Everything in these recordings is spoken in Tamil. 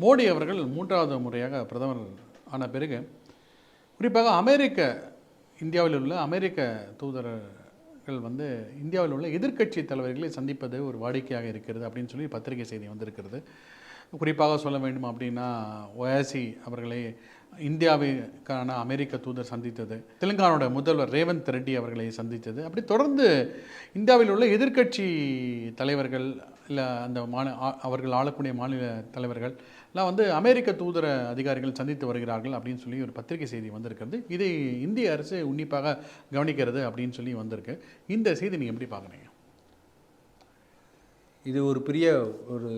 மோடி அவர்கள் மூன்றாவது முறையாக பிரதமர் ஆன பிறகு குறிப்பாக அமெரிக்க இந்தியாவில் உள்ள அமெரிக்க தூதரர்கள் வந்து இந்தியாவில் உள்ள எதிர்க்கட்சி தலைவர்களை சந்திப்பது ஒரு வாடிக்கையாக இருக்கிறது அப்படின்னு சொல்லி பத்திரிகை செய்தி வந்திருக்கிறது. குறிப்பாக சொல்ல வேண்டும் அப்படின்னா ஒயாசி அவர்களை இந்தியாவுக்கான அமெரிக்க தூதர் சந்தித்தது. தெலுங்கானாவோட முதல்வர் ரேவந்த் ரெட்டி அவர்களை சந்தித்தது. அப்படி தொடர்ந்து இந்தியாவில் உள்ள எதிர்க்கட்சி தலைவர்கள் இல்லை அந்த மாநில ஆ- அவர்கள் ஆளக்கூடிய மாநில தலைவர்கள் எல்லாம் வந்து அமெரிக்க தூதர அதிகாரிகள் சந்தித்து வருகிறார்கள் அப்படின்னு சொல்லி ஒரு பத்திரிகை செய்தி வந்திருக்கிறது. இதை இந்திய அரசு உன்னிப்பாக கவனிக்கிறது அப்படின்னு சொல்லி வந்திருக்கு. இந்த செய்தி நீங்கள் எப்படி பார்க்குறீங்க? இது ஒரு பெரிய ஒரு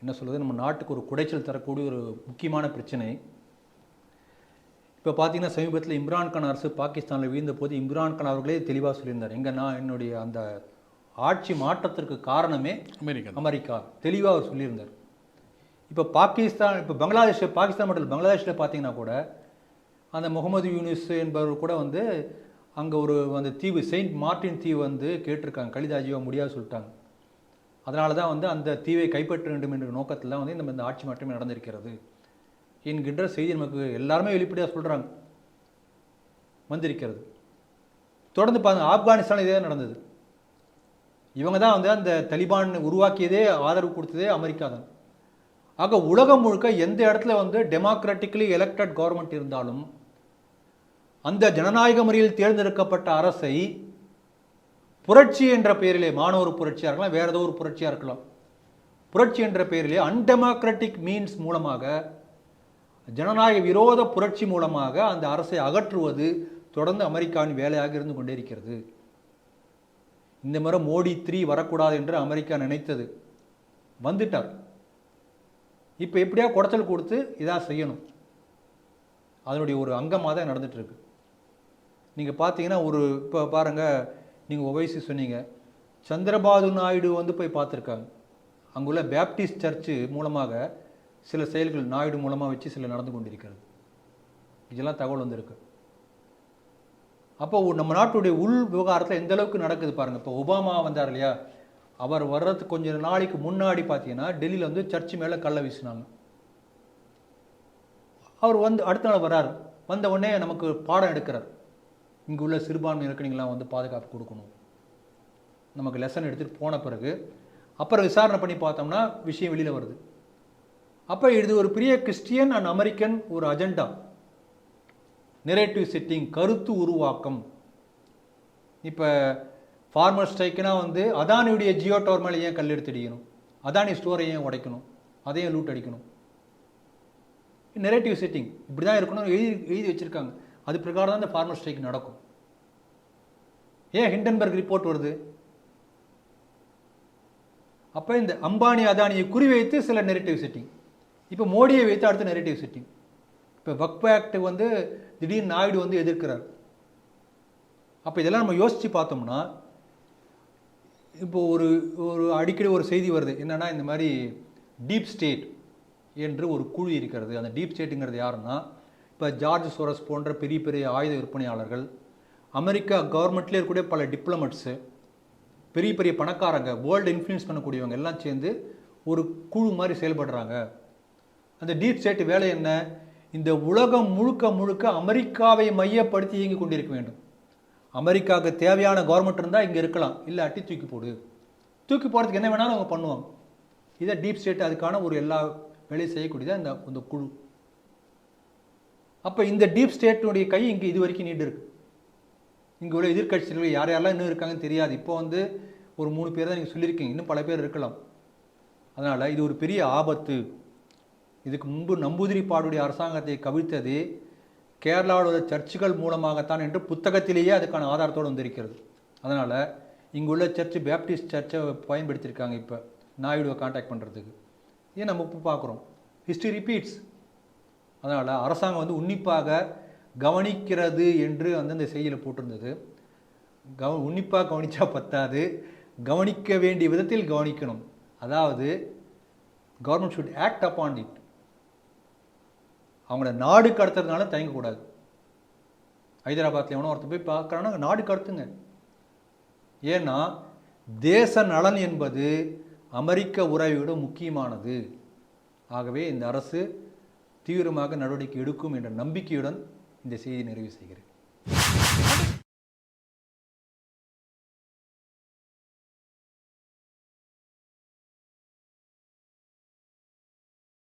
என்ன சொல்கிறது நம்ம நாட்டுக்கு ஒரு குடைச்சல் தரக்கூடிய ஒரு முக்கியமான பிரச்சனை. இப்போ பார்த்தீங்கன்னா சமீபத்தில் இம்ரான்கான் அரசு பாகிஸ்தானில் வீழ்ந்த போது இம்ரான்கான் அவர்களே தெளிவாக சொல்லியிருந்தார். எங்க நான் என்னுடைய அந்த ஆட்சி மாற்றத்திற்கு காரணமே அமெரிக்கா. அமெரிக்கா. தெளிவாக அவர் சொல்லியிருந்தார். இப்போ பாகிஸ்தான் இப்போ பங்களாதேஷ் பாகிஸ்தான் மட்டும் பங்களாதேஷில் பார்த்தீங்கன்னா கூட அந்த முகமது யூனிஸ் என்பவர் கூட வந்து அங்கே ஒரு அந்த தீவு செயின்ட் மார்ட்டின் தீவு வந்து கேட்டிருக்காங்க. கலிதாஜிவா முடியாது சொல்லிட்டாங்க. அதனால தான் வந்து அந்த தீவை கைப்பற்ற வேண்டும் என்ற நோக்கத்தில் தான் வந்து இந்த ஆட்சி மாற்றமே நடந்திருக்கிறது. என்கின்ற செய்தி நமக்கு எல்லாருமே வெளிப்படையாக சொல்கிறாங்க வந்திருக்கிறது. தொடர்ந்து பாருங்க ஆப்கானிஸ்தான் இதே நடந்தது. இவங்க தான் வந்து அந்த தலிபான் உருவாக்கியதே ஆதரவு கொடுத்ததே அமெரிக்கா தான். ஆக உலகம் முழுக்க எந்த இடத்துல வந்து டெமோக்ராட்டிக்கலி எலெக்டட் கவர்மெண்ட் இருந்தாலும் அந்த ஜனநாயக முறையில் தேர்ந்தெடுக்கப்பட்ட அரசை புரட்சி என்ற பெயரிலே மாணவர் புரட்சியாக இருக்கலாம் வேறு ஏதோ ஒரு புரட்சியாக இருக்கலாம். புரட்சி என்ற பெயரிலே அன்டெமோக்ராட்டிக் மீன்ஸ் மூலமாக ஜனநாயக விரோத புரட்சி மூலமாக அந்த அரசை அகற்றுவது தொடர்ந்து அமெரிக்காவின் வேலையாக இருந்து கொண்டே இருக்கிறது இந்த முறை மோடி த்ரீ வரக்கூடாது என்று அமெரிக்கா நினைத்தது. வந்துட்டார். இப்போ எப்படியா குடைச்சல் கொடுத்து இதாக செய்யணும்? அதனுடைய ஒரு அங்கமாக தான் நடந்துகிட்ருக்கு நீங்கள் பார்த்தீங்கன்னா ஒரு இப்போ பாருங்கள் நீங்கள் ஒவைசி சொன்னீங்க. சந்திரபாபு நாயுடு வந்து போய் பார்த்துருக்காங்க அங்குள்ள பேப்டிஸ்ட் சர்ச்சு மூலமாக சில செயல்கள் நாயுடு மூலமாக வச்சு சில நடந்து கொண்டிருக்கிறது. இதெல்லாம் தகவல் வந்திருக்கு. அப்போ நம்ம நாட்டுடைய உள் விவகாரத்தில் எந்த அளவுக்கு நடக்குது பாருங்கள் இப்போ ஒபாமா வந்தார் இல்லையா? அவர் வர்றதுக்கு கொஞ்சம் நாளைக்கு முன்னாடி பார்த்தீங்கன்னா டெல்லியில் வந்து சர்ச் மேலே கல்லை வீசினாங்க. அவர் வந்து அடுத்த நாள் வர்றார். வந்த உடனே நமக்கு பாடம் எடுக்கிறார். இங்கே உள்ள சிறுபான்மை இலக்கணிகள்லாம் வந்து பாதுகாப்பு கொடுக்கணும். நமக்கு லெசன் எடுத்துகிட்டு போன பிறகு அப்புறம் விசாரணை பண்ணி பார்த்தோம்னா விஷயம் வெளியில் வருது. அப்போ இது ஒரு பெரிய கிறிஸ்டியன் அண்ட் அமெரிக்கன் ஒரு அஜெண்டா நெரேட்டிவ் செட்டிங் கருத்து உருவாக்கம். இப்போ ஃபார்மர் ஸ்ட்ரைக்குனா வந்து அதானியுடைய ஜியோ டவர் மேலே ஏன் கல் எடுத்து அதானி ஸ்டோரை ஏன் உடைக்கணும்? அதையும் லூட் அடிக்கணும். நெரேட்டிவ் செட்டிங் இப்படி தான் இருக்கணும்னு எழுதி எழுதி வச்சுருக்காங்க. அது பிரகாரம் தான் இந்த ஃபார்மர் ஸ்ட்ரைக் நடக்கும். ஏன் ஹிண்டன்பர்க் ரிப்போர்ட் வருது? அப்போ இந்த அம்பானி அதானியை குறிவைத்து சில நெரேட்டிவ் செட்டிங் இப்போ மோடியை வைத்து அடுத்த நெரேட்டிவ் செட்டிங் இப்போ வக்ஃப் ஆக்ட் வந்து திடீர்னு நாயுடு வந்து எதிர்க்கிறார். அப்போ இதெல்லாம் நம்ம யோசித்து பார்த்தோம்னா இப்போ ஒரு ஒரு அடிக்கடி ஒரு செய்தி வருது. என்னன்னா இந்த மாதிரி டீப் ஸ்டேட் என்று ஒரு குழு இருக்கிறது. அந்த டீப் ஸ்டேட்டுங்கிறது யாருன்னா இப்போ ஜார்ஜ் சோரஸ் போன்ற பெரிய பெரிய ஆயுத விற்பனையாளர்கள் அமெரிக்கா கவர்மெண்ட்லேயே இருக்கக்கூடிய பல டிப்ளமேட்ஸு பெரிய பெரிய பணக்காரங்க வேர்ல்டு இன்ஃப்ளூயன்ஸ் பண்ணக்கூடியவங்க எல்லாம் சேர்ந்து ஒரு குழு மாதிரி செயல்படுறாங்க. அந்த டீப் ஸ்டேட் வேலை என்ன? இந்த உலகம் முழுக்க முழுக்க அமெரிக்காவை மையப்படுத்தி இயங்கி கொண்டிருக்க வேண்டும். அமெரிக்காவுக்கு தேவையான கவர்மெண்ட் இருந்தால் இங்கே இருக்கலாம். இல்லாட்டி தூக்கி போடு. தூக்கி போடுறதுக்கு என்ன வேணாலும் அவங்க பண்ணுவாங்க. இதை டீப் ஸ்டேட் அதுக்கான ஒரு எல்லா வேலையும் செய்யக்கூடியதாக இந்த இந்த குழு. அப்போ இந்த டீப் ஸ்டேட்டினுடைய கை இங்கே இது வரைக்கும் நீண்டு இருக்கு. இங்கே உள்ள எதிர்க்கட்சிகள் யார் யாரெல்லாம் இன்னும் இருக்காங்கன்னு தெரியாது. இப்போ வந்து ஒரு மூணு பேர் தான் நீங்கள் சொல்லியிருக்கீங்க. இன்னும் பல பேர் இருக்கலாம். அதனால் இது ஒரு பெரிய ஆபத்து. இதுக்கு முன்பு நம்பூதிரி பாடுடைய அரசாங்கத்தை கவிழ்த்தது கேரளாவோட சர்ச்சுகள் மூலமாகத்தான் என்று புத்தகத்திலேயே அதுக்கான ஆதாரத்தோடு வந்திருக்கிறது. அதனால் இங்குள்ள சர்ச்சு பேப்டிஸ்ட் சர்ச்சை பயன்படுத்தியிருக்காங்க இப்போ. நாயுடுவை காண்டாக்ட் பண்ணுறதுக்கு இதை நம்ம இப்போ பார்க்குறோம். ஹிஸ்ட்ரி ரிப்பீட்ஸ் அதனால் அரசாங்கம் வந்து உன்னிப்பாக கவனிக்கிறது என்று வந்து அந்த செய்தியில் போட்டிருந்தது. கவ உன்னிப்பாக கவனித்தா பத்தாது. கவனிக்க வேண்டிய விதத்தில் கவனிக்கணும். அதாவது government should act upon it அவங்கள நாடு கடத்துறதுனால தயங்கக்கூடாது ஹைதராபாத்தில் எவனோ ஒருத்தர் போய் பார்க்குறான்னா நாடு கடத்துங்க. ஏன்னா தேச நலன் என்பது அமெரிக்க உறவை விட முக்கியமானது. ஆகவே இந்த அரசு தீவிரமாக நடவடிக்கை எடுக்கும் என்ற நம்பிக்கையுடன் இந்த செய்தி நிறைவு செய்கிறேன்.